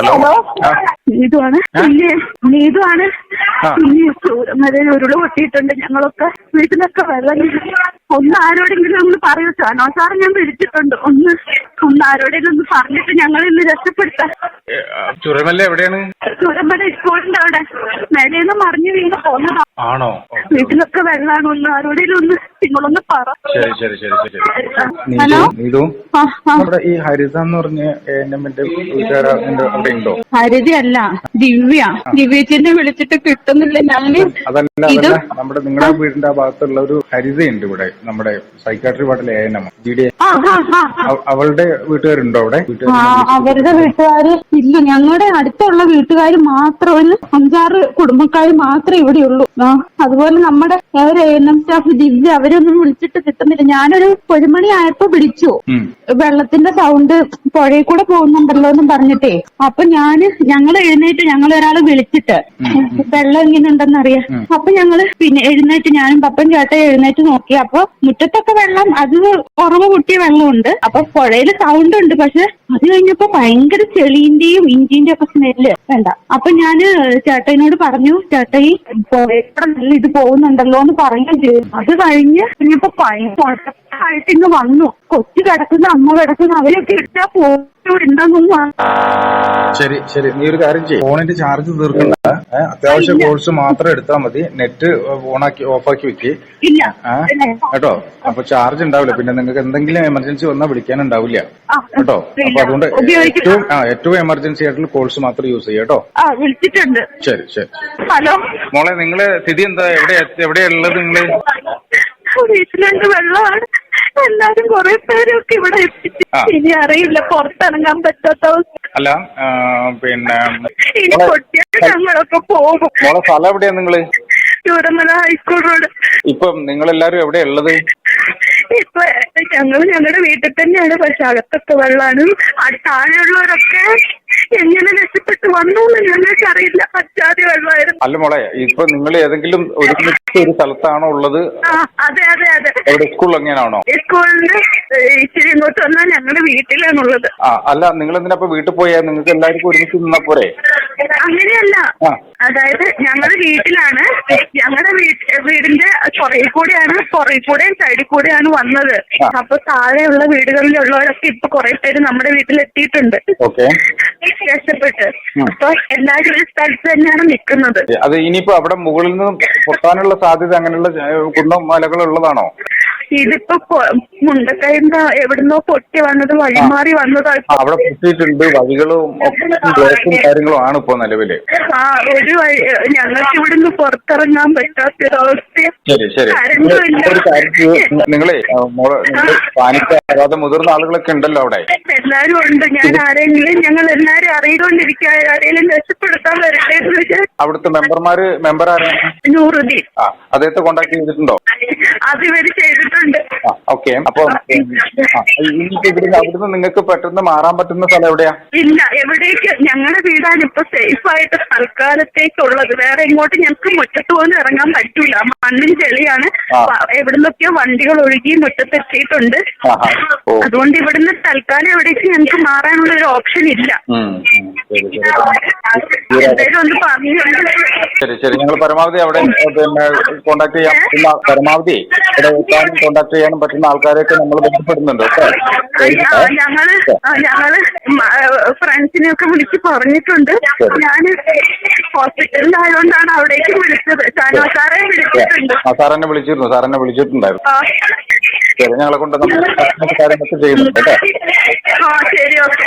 Hello. നീതുവാണ്. നീതുവാണ്. ഉരുൾ പൊട്ടിയിട്ടുണ്ട് ഞങ്ങളൊക്കെ. വീട്ടിലൊക്കെ വെള്ളം. ഒന്ന് ആരോടെങ്കിലും ഒന്ന് പറയൂ സാനോ സാർ ഞാൻ വിളിച്ചിട്ടുണ്ട്. ഒന്ന് ഒന്ന് ആരോടെങ്കിലും ഒന്ന് പറഞ്ഞിട്ട് ഞങ്ങൾ ഇന്ന് രക്ഷപ്പെടുത്താം. ചുരമല്ല എവിടെയാണ്? ചൂരമല സ്കൂളിന്റെ അവിടെ. മേലേന്ന് മറിഞ്ഞു വീണ് പോന്നതാ. ആണോ? വീട്ടിലൊക്കെ വെള്ളമാണ് ഒന്ന് ആരോടെങ്കിലും ഒന്ന് നിങ്ങളൊന്ന് പറ. ശരി ശരി ശരി ശരി ഹലോ? നീതു ആ ആ. നമ്മുടെ ഈ ഹരിത എന്ന് പറഞ്ഞ എന്റെ വീട്ടുകാരാ നിന്റെ അവിടെ ഉണ്ടോ? ഹരിത അല്ല ദിവ്യ. ദിവ്യച്ചിനെ വിളിച്ചിട്ട് കിട്ടുന്നില്ല ഞാൻ. അതല്ല ഇത് അതല്ല നമ്മുടെ നിങ്ങളുടെ വീടിന്റെ ആ ഭാഗത്തുള്ള ഒരു ഹരിതയുണ്ട് ഇവിടെ. നമ്മുടെ സൈക്കാട്രി വാർഡിലെ ഏനമ്മ ജി ഡി ആ ആ ആ. ആ. അവളുടെ വീട്ടുകാരുണ്ടോ അവിടെ? ആ വീട്ടുകാർ അവരുടെ വീട്ടുകാര് ഇല്ല. ഞങ്ങളുടെ അടുത്തുള്ള വീട്ടുകാർ മാത്രമല്ല അഞ്ചാറ് കുടുംബക്കാർ മാത്രമേ ഇവിടെയുള്ളൂ. ആ അതുപോലെ നമ്മുടെ ഒരു എൻ എം സ്റ്റാഫ് ദിവ്യ അവരൊന്നും വിളിച്ചിട്ട് കിട്ടുന്നില്ല. ഞാനൊരു ഒരു മണി ആയപ്പോ വിളിച്ചു വെള്ളത്തിന്റെ സൗണ്ട് പുഴയിൽ കൂടെ പോകുന്നുണ്ടല്ലോ എന്നും പറഞ്ഞിട്ടേ. അപ്പൊ ഞാൻ ഞങ്ങൾ എഴുന്നേറ്റ് ഞങ്ങൾ ഒരാളെ വിളിച്ചിട്ട്. വെള്ളം എങ്ങനെ ഉണ്ടെന്ന് അറിയാം അപ്പൊ ഞങ്ങൾ പിന്നെ എഴുന്നേറ്റ് ഞാനും പപ്പൻ ചേട്ടൻ എഴുന്നേറ്റ് നോക്കി. അപ്പൊ മുറ്റത്തൊക്കെ വെള്ളം അത് ഉറവ് പൊട്ടിയ വെള്ളമുണ്ട്. അപ്പൊ പുഴയിൽ സൗണ്ട് ഉണ്ട്. പക്ഷെ അത് കഴിഞ്ഞപ്പോ ഭയങ്കര ചെളീന്റെയും ഇഞ്ചിന്റെ ഒക്കെ സ്മെല്ല് വേണ്ട. അപ്പൊ ഞാൻ ചേട്ടനോട് പറഞ്ഞു പുഴയിൽ നല്ല ഇത് പോകുന്നുണ്ടല്ലോ എന്ന് പറയുകയും ചെയ്തു. അത് കഴിഞ്ഞ് ഇനിയിപ്പോ ഭയങ്കര ആയിട്ട് ഇങ്ങ് വന്നു. കൊച്ചു കിടക്കുന്ന അമ്മ കിടക്കുന്ന അവരൊക്കെ ഇട്ടാ പോയിട്ടുണ്ടെന്നൊന്നും ശരി ശരി. നീ ഒരു കാര്യം ചെയ്യും. ഫോണിന്റെ ചാർജ് തീർക്കണ്ട. അത്യാവശ്യം കോഴ്സ് മാത്രം എടുത്താൽ മതി. നെറ്റ് ഓണാക്കി ഓഫാക്കി വെക്ക്. കേട്ടോ? അപ്പൊ ചാർജ് ഉണ്ടാവില്ല. പിന്നെ നിങ്ങൾക്ക് എന്തെങ്കിലും എമർജൻസി വന്നാൽ വിളിക്കാനുണ്ടാവില്ല. കേട്ടോ. അപ്പൊ അതുകൊണ്ട്. ഏറ്റവും ആ ഏറ്റവും എമർജൻസി ആയിട്ടുള്ള കോഴ്സ് മാത്രം യൂസ് ചെയ്യാം കേട്ടോ? വിളിച്ചിട്ടുണ്ട്. ശരി ശരി. ഹലോ? മോളെ നിങ്ങൾ സ്ഥിതി എന്താ? എവിടെ എവിടെയുള്ളത് നിങ്ങൾ? വെള്ളമാണ്. എല്ലാരും കുറെ പേരൊക്കെ ഇവിടെ എത്തിച്ചു. ഇനി അറിയില്ല പുറത്തിറങ്ങാൻ പറ്റാത്ത അവസ്ഥ. അല്ല പിന്നെ ഇനി പൊട്ടിയൊക്കെ ഞങ്ങളൊക്കെ പോകും. മോളെ സ്ഥലം എവിടെയാ നിങ്ങൾ? Chooramala high school road. ഇപ്പം നിങ്ങളെല്ലാരും എവിടെയാ ഉള്ളത്? ഇപ്പൊ ഞങ്ങൾ ഞങ്ങളുടെ വീട്ടിൽ തന്നെയാണ് പക്ഷെ അകത്തൊക്കെ വെള്ളമാണ് ആ താഴെയുള്ളവരൊക്കെ എങ്ങനെ രക്ഷപ്പെട്ട് വന്നു എന്ന് ഞങ്ങൾക്ക് അറിയില്ല അല്ല മോളെ ഇപ്പൊ നിങ്ങൾ ഏതെങ്കിലും ഒരുമിച്ച് ഒരു സ്ഥലത്താണോ ഉള്ളത്? അതെ അതെ അതെ. എവിടെ സ്കൂളിൽ എങ്ങനെയാണോ സ്കൂളിന്റെ ഇച്ചിരി ഇങ്ങോട്ട് വന്നാൽ ഞങ്ങളുടെ വീട്ടിലാണുള്ളത്. ആ അല്ല നിങ്ങൾ എന്തിനാ ഇപ്പൊ വീട്ടിൽ പോയാ? നിങ്ങൾക്ക് എല്ലാവർക്കും ഒരുമിച്ച് നിന്നാ പോരെ? അങ്ങനെയല്ല. ആ. അതായത് ഞങ്ങളുടെ വീട്ടിലാണ്. ഞങ്ങളുടെ വീടിന്റെ പുറകിൽ കൂടെയാണ് പുറകിൽ കൂടെയും സൈഡിൽ കൂടെയാണ് വന്നത്. ആ. അപ്പൊ താഴെയുള്ള വീടുകളിലുള്ളവരൊക്കെ ഇപ്പൊ കുറെ പേര് നമ്മുടെ വീട്ടിലെത്തിയിട്ടുണ്ട്. ഓക്കെ. രക്ഷപ്പെട്ട് ഉം. അപ്പൊ എല്ലാവരും ഒരു സ്ഥലത്ത് തന്നെയാണ് നിൽക്കുന്നത് അത് ഇനിയിപ്പോ അവിടെ മുകളിൽ നിന്നും പൊട്ടാനുള്ള സാധ്യത അങ്ങനെയുള്ള കുന്നും മലകളും ഉള്ളതാണോ ഇതിപ്പോ മുണ്ടക്കൈന്ന് എവിടുന്നോ പൊട്ടി വന്നത് വഴിമാറി മാറി വന്നതായിട്ട് അവിടെ പൊട്ടിയിട്ടുണ്ട് വഴികളും ബ്ലോക്കും കാര്യങ്ങളും ആണ് ഇപ്പൊ നിലവിൽ. ആ ഒരു വഴി ഞങ്ങൾക്ക് ഇവിടുന്ന് പുറത്തിറങ്ങാൻ. നിങ്ങളെ മോളെ പാനിക്ക അതായത് മുതിർന്ന ആളുകളൊക്കെ ഉണ്ടല്ലോ അവിടെ? എല്ലാരും ഉണ്ട്. ഞാൻ ആരെങ്കിലും ഞങ്ങൾ എല്ലാരും അറിയിക്കൊണ്ടിരിക്കുക ആരെങ്കിലും രക്ഷപ്പെടുത്താൻ വരട്ടെ അവിടുത്തെ മെമ്പർമാര് മെമ്പർ ആരാണ്? നൂറുദ്ദീൻ ആ അദ്ദേഹത്തെ കോണ്ടാക്ട് ചെയ്തിട്ടുണ്ടോ? അത് ഇവർ ചെയ്തിട്ടുണ്ട്. ഓക്കെ അപ്പൊ ഇനിയിപ്പോ ഇവിടുന്ന് അവിടുന്ന് നിങ്ങൾക്ക് പെട്ടെന്ന് മാറാൻ പറ്റുന്ന സ്ഥലം എവിടെയാ? ഇല്ല എവിടേക്ക്? ഞങ്ങളുടെ വീടാണ് ഇപ്പൊ സേഫ് ആയിട്ട് തൽക്കാലത്തേക്കുള്ളത്. വേറെ ഇങ്ങോട്ട് ഞങ്ങൾക്ക് മുറ്റത്ത് പോലും ഇറങ്ങാൻ പറ്റൂല. മണ്ണിന് ചെളിയാണ്. എവിടുന്നൊക്കെയോ വണ്ടികൾ ഒഴുകി മുറ്റത്ത് എത്തിയിട്ടുണ്ട്. അതുകൊണ്ട് ഇവിടുന്ന് തൽക്കാലം എവിടേക്ക് ഞങ്ങൾക്ക് മാറാനുള്ള ഒരു ഓപ്ഷൻ ഇല്ല. ശരി ശരി. ഒന്ന് പറഞ്ഞു ശരി ശരി. ഞങ്ങൾ പരമാവധി അവിടെ പിന്നെ കോണ്ടാക്ട് ചെയ്യാം. പരമാവധി ഇവിടെ കോണ്ടാക്ട് ചെയ്യാനും പറ്റുന്ന ആൾക്കാരെയൊക്കെ നമ്മൾ ബന്ധപ്പെടുന്നുണ്ട്? ഞങ്ങൾ ഞങ്ങൾ ഫ്രണ്ട്സിനെ ഒക്കെ വിളിച്ച് പറഞ്ഞിട്ടുണ്ട്. ഞാൻ ഹോസ്പിറ്റലിലായതുകൊണ്ടാണ് അവിടേക്ക് വിളിച്ചത്. സാറെ വിളിച്ചിട്ടുണ്ട്. സാർ എന്നെ വിളിച്ചിരുന്നു സാർ എന്നെ വിളിച്ചിട്ടുണ്ടായിരുന്നു. ശരി ഞങ്ങളെ കൊണ്ട് നമ്മൾ കാര്യങ്ങളൊക്കെ ചെയ്യുന്നുണ്ട് കേട്ടോ? ശരി ഓക്കെ.